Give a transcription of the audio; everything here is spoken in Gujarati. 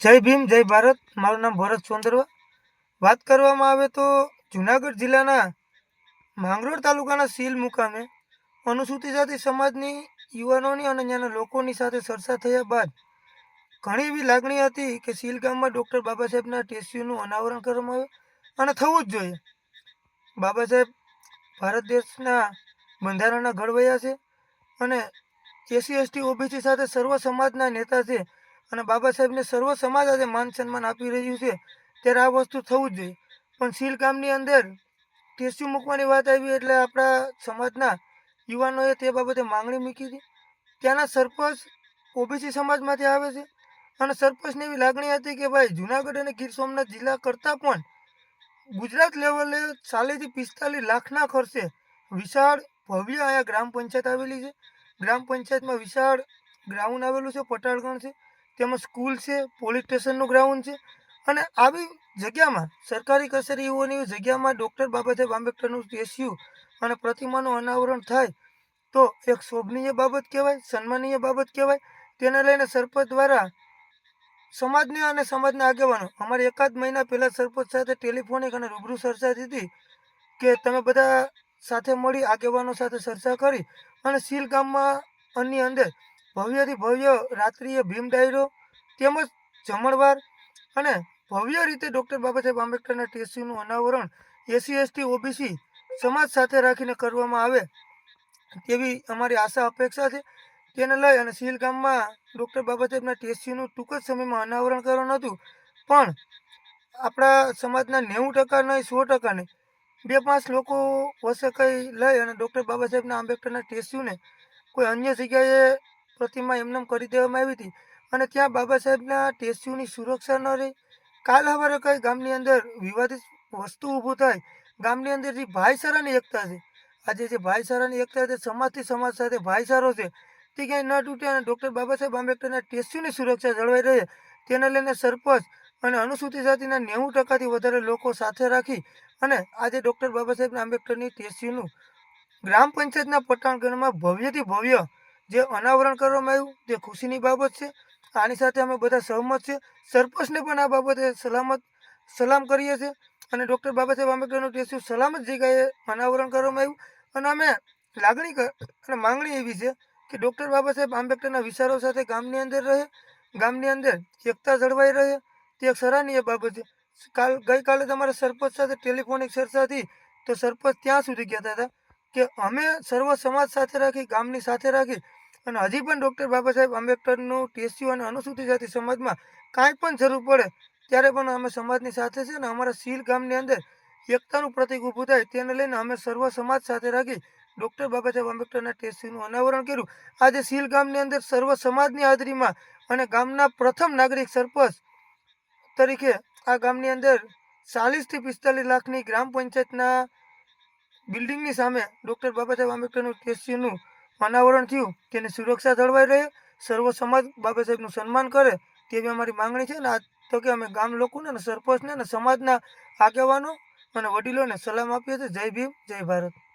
જય ભીમ, જય ભારત. મારું નામ ભરત સોંદરવા. વાત કરવામાં આવે તો જુનાગઢ જિલ્લાના માંગરોળ તાલુકાના સીલ મુકામે અનુસૂચિત જાતિ સમાજની યુવાનોની અને ત્યાંના લોકોની સાથે ચર્ચા થયા બાદ ઘણી એવી લાગણી હતી કે સીલ ગામમાં ડૉક્ટર બાબા સાહેબના ટેસ્યુનું અનાવરણ કરવામાં આવે અને થવું જ જોઈએ. બાબા સાહેબ ભારત દેશના બંધારણના ઘડવૈયા છે અને એસસી, એસટી, ઓબીસી સાથે સર્વ સમાજના નેતા છે. અને બાબા સાહેબને સર્વ સમાજ આજે માન સન્માન આપી રહ્યું છે. ત્યારે આ વસ્તુ થવું જ જોઈએ. પણ શીલકામની અંદર ટેસ્યુ મૂકવાની વાત આવી એટલે આપણા સમાજના યુવાનોએ તે બાબતે માંગણી મૂકી હતી. ત્યાંના સરપંચ ઓબીસી સમાજમાંથી આવે છે. અને સરપંચને એવી લાગણી હતી કે ભાઈ, જુનાગઢ અને ગીર સોમનાથ જિલ્લા કરતાં પણ ગુજરાત લેવલે ચાલીસથી પિસ્તાલીસ લાખના ખર્ચે વિશાળ ભવ્ય અહીંયા ગ્રામ પંચાયત આવેલી છે. ગ્રામ પંચાયતમાં વિશાળ ગ્રાઉન્ડ આવેલું છે, પટાળગણ છે. તેમાં સ્કૂલ છે, પોલીસ સ્ટેશનનું ગ્રાઉન્ડ છે અને આવી જગ્યામાં સરકારી કચેરીઓની જગ્યામાં ડૉક્ટર બાબાસાહેબ આંબેડકરનું સ્ટેચ્યુ અને પ્રતિમાનું અનાવરણ થાય તો એક શોભનીય બાબત કહેવાય, સન્માનીય બાબત કહેવાય. તેને લઈને સરપંચ દ્વારા સમાજને અને સમાજના આગેવાનો, અમારે એકાદ મહિના પહેલાં સરપંચ સાથે ટેલિફોનિક અને રૂબરૂ ચર્ચા હતી કે તમે બધા સાથે મળી આગેવાનો સાથે ચર્ચા કરી અને સીલ ગામમાં અન્ય અંદર ભવ્યથી ભવ્ય રાત્રિએ ભીમ ડાયરો, તેમજ જમણવાર અને ભવ્ય રીતે ડૉક્ટર બાબા સાહેબ આંબેડકરના ટેસ્યુનું અનાવરણ એસસી એસટી, ઓબીસી સમાજ સાથે રાખીને કરવામાં આવે તેવી અમારી આશા, અપેક્ષા છે. તેને લઈ અને સીલ ગામમાં ડૉક્ટર બાબા સાહેબના ટેસ્યુનું ટૂંક જ સમયમાં અનાવરણ કરવાનું હતું. પણ આપણા સમાજના નેવું ટકા નહીં, સો ટકા નહીં. બે, પાંચ લોકો વસે કંઈ લઈ અને ડૉક્ટર બાબા સાહેબના આંબેડકરના ટેસ્યુને કોઈ અન્ય જગ્યાએ પ્રતિમા એમનેમ કરી દેવામાં આવી હતી. અને ત્યાં બાબા સાહેબના ટેસ્યુની સુરક્ષા ન રહી. કાલ સવારે કંઈ ગામની અંદર વિવાદિત વસ્તુ ઊભું થાય. ગામની અંદર જે ભાઈચારાની એકતા છે. આજે જે ભાઈચારાની એકતા છે સમાજથી સમાજ સાથે ભાઈચારો છે. તે ક્યાંય ન તૂટે અને ડૉક્ટર બાબા સાહેબ આંબેડકરના ટેસ્યુની સુરક્ષા જળવાઈ રહે. તેને લઈને સરપંચ અને અનુસૂચિત જાતિના નેવું ટકાથી વધારે લોકો સાથે રાખી અને આજે ડૉક્ટર બાબા સાહેબ આંબેડકરની ટેસ્યુનું ગ્રામ પંચાયતના પટાણગઢમાં ભવ્યથી ભવ્ય જે અનાવરણ કરવામાં આવ્યું, તે ખુશીની બાબત છે. આની સાથે અમે બધા સહમત છે. સરપંચને પણ આ બાબતે સલામત, સલામ કરીએ છીએ. અને ડૉક્ટર બાબા સાહેબ આંબેડકરનું ટેસ્યુ સલામત જગ્યાએ અનાવરણ કરવામાં આવ્યું. અને અમે લાગણી અને માંગણી એવી છે કે ડૉક્ટર બાબા સાહેબ આંબેડકરના વિચારો સાથે ગામની અંદર રહે, ગામની અંદર એકતા જળવાઈ રહે. તે એક સરાહનીય બાબત છે. કાલ, ગઈકાલે તમારા સરપંચ સાથે ટેલિફોનિક ચર્ચાથી તો સરપંચ ત્યાં સુધી કહેતા હતા કે અમે સર્વ સમાજ સાથે રાખી, ગામની સાથે રાખી અને હજી પણ ડૉક્ટર બાબા સાહેબ આંબેડકરનું ટેસ્યુ અને અનુસૂચિત જાતિ સમાજમાં કાંઈ પણ જરૂર પડે, ત્યારે પણ અમે સમાજની સાથે છે ને અમારા સીલ ગામની અંદર એકતાનું પ્રતિક ઊભું થાય તેને લઈને અમે સર્વ સમાજ સાથે રાખી ડૉક્ટર બાબા સાહેબ આંબેડકરના ટેસ્યુનું અનાવરણ કર્યું. આજે સીલ ગામની અંદર સર્વ સમાજની હાજરીમાં અને ગામના પ્રથમ નાગરિક સરપંચ તરીકે આ ગામની અંદર ચાલીસથી પિસ્તાલીસ લાખની ગ્રામ પંચાયતના બિલ્ડિંગની સામે ડૉક્ટર બાબા સાહેબ આંબેડકરનું ટેસ્યુનું અનાવરણ થયું, તેની સુરક્ષા જળવાઈ રહે, સર્વ સમાજ બાબા સાહેબનું સન્માન કરે, તેવી અમારી માંગણી છે. ને આ તો કે અમે ગામ લોકોને અને સરપંચને અને સમાજના આગેવાનો અને વડીલોને સલામ આપીએ છીએ. જય ભીમ, જય ભારત.